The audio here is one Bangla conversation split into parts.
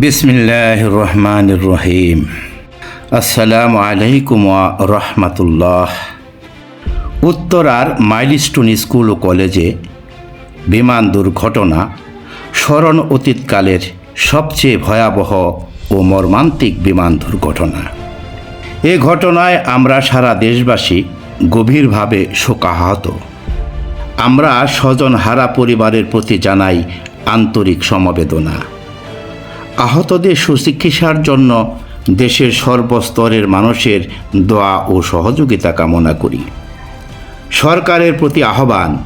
বিসমিল্লাহ রহমান রহিম আসসালামু আলাইকুম রহমতুল্লাহ উত্তরার মাইলস্টোন স্কুল ও কলেজে বিমান দুর্ঘটনা স্মরণ অতীতকালের সবচেয়ে ভয়াবহ ও মর্মান্তিক বিমান দুর্ঘটনা। এ ঘটনায় আমরা সারা দেশবাসী গভীরভাবে শোকাহত। আমরা স্বজন হারা পরিবারের প্রতি জানাই আন্তরিক সমবেদনা। আহতদের সুচিকিৎসার জন্য দেশের সর্বস্তরের মানুষের দোয়া ও সহযোগিতা কামনা করি। সরকারের প্রতি আহ্বান,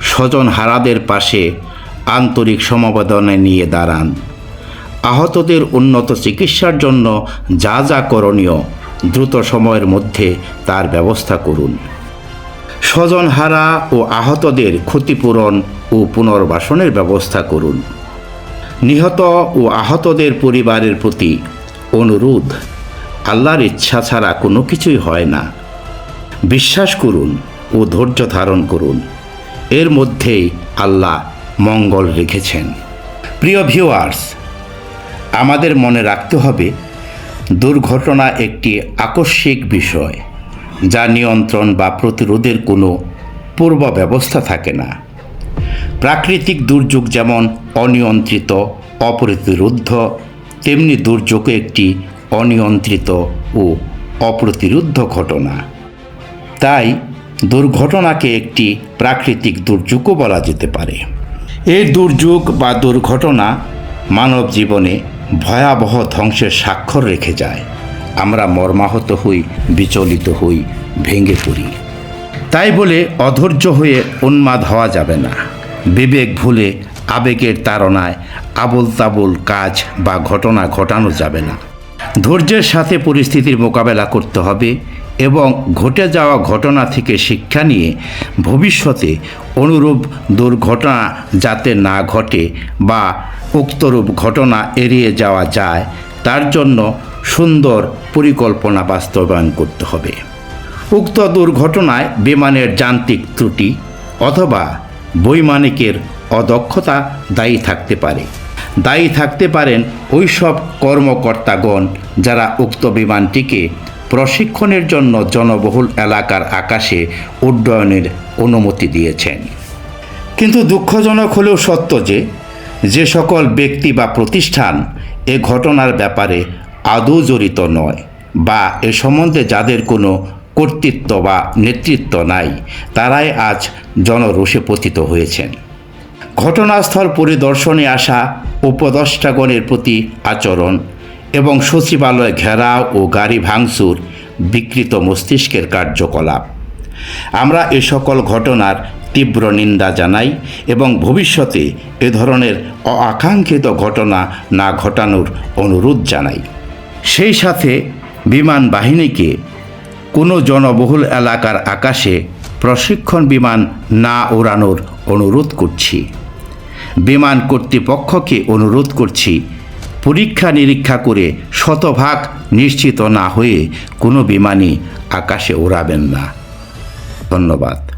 স্বজন হারাদের পাশে আন্তরিক সমবেদনে নিয়ে দাঁড়ান। আহতদের উন্নত চিকিৎসার জন্য যা যা করণীয় দ্রুত সময়ের মধ্যে তার ব্যবস্থা করুন। স্বজনহারা ও আহতদের ক্ষতিপূরণ ও পুনর্বাসনের ব্যবস্থা করুন। নিহত ও আহতদের পরিবারের প্রতি অনুরোধ, আল্লাহর ইচ্ছা ছাড়া কোনো কিছুই হয় না। বিশ্বাস করুন ও ধৈর্য ধারণ করুন। এর মধ্যেই আল্লাহ মঙ্গল রেখেছেন। প্রিয় ভিউয়ার্স আমাদের মনে রাখতে হবে, দুর্ঘটনা একটি আকস্মিক বিষয়, যা নিয়ন্ত্রণ বা প্রতিরোধের কোনো পূর্ব ব্যবস্থা থাকে না। প্রাকৃতিক দুর্যোগ যেমন অনিয়ন্ত্রিত অপ্রতিরুদ্ধ তেমনি দুর্যোগ একটি অনিয়ন্ত্রিত ও অপ্রতিরুদ্ধ ঘটনা। তাই দুর্ঘটনাকে একটি প্রাকৃতিক দুর্যোগও বলা যেতে পারে। এই দুর্যোগ বা দুর্ঘটনা মানব জীবনে ভয়াবহ ধ্বংসের স্বাক্ষর রেখে যায়। আমরা মর্মাহত হই, বিচলিত হই, ভেঙে পড়ি। তাই বলে অধৈর্য হয়ে উন্মাদ হওয়া যাবে না। বিবেক ভুলে আবেগের তাড়নায় আবল তাবল কাজ বা ঘটনা ঘটানো যাবে না। ধৈর্যের সাথে পরিস্থিতির মোকাবেলা করতে হবে এবং ঘটে যাওয়া ঘটনা থেকে শিক্ষা নিয়ে ভবিষ্যতে অনুরূপ দুর্ঘটনা যাতে না ঘটে বা উক্তরূপ ঘটনা এড়িয়ে যাওয়া যায়, তার জন্য সুন্দর পরিকল্পনা বাস্তবায়ন করতে হবে। উক্ত দুর্ঘটনায় বিমানের যান্ত্রিক ত্রুটি অথবা বৈমানিকের অদক্ষতা দায়ী থাকতে পারে। দায়ী থাকতে পারেন ওই সব কর্মকর্তাগণ যারা উক্ত বিমানটিকে প্রশিক্ষণের জন্য জনবহুল এলাকার আকাশে উড্ডয়নের অনুমতি দিয়েছেন। কিন্তু দুঃখজনক হলেও সত্য যে যে সকল ব্যক্তি বা প্রতিষ্ঠান এ ঘটনার ব্যাপারে আদৌ জড়িত নয় বা এ সম্বন্ধে যাদের কোনো কর্তৃত্ব বা নেতৃত্ব নাই, তারাই আজ জনরোষে পতিত হয়েছেন। ঘটনাস্থল পরিদর্শনে আসা উপদেষ্টাগণের প্রতি আচরণ এবং সচিবালয় ঘেরাও ও গাড়ি ভাঙচুর বিকৃত মস্তিষ্কের কার্যকলাপ। আমরা এ সকল ঘটনার তীব্র নিন্দা জানাই এবং ভবিষ্যতে এ ধরনের অআকাঙ্ক্ষিত ঘটনা না ঘটানোর অনুরোধ জানাই। সেই সাথে বিমান বাহিনীকে কোনো জনবহুল এলাকার আকাশে প্রশিক্ষণ বিমান না ওড়ানোর অনুরোধ করছি। বিমান কর্তৃপক্ষকে অনুরোধ করছি পরীক্ষা নিরীক্ষা করে শতভাগ নিশ্চিত না হয়ে কোনো বিমানই আকাশে ওড়াবেন না। ধন্যবাদ।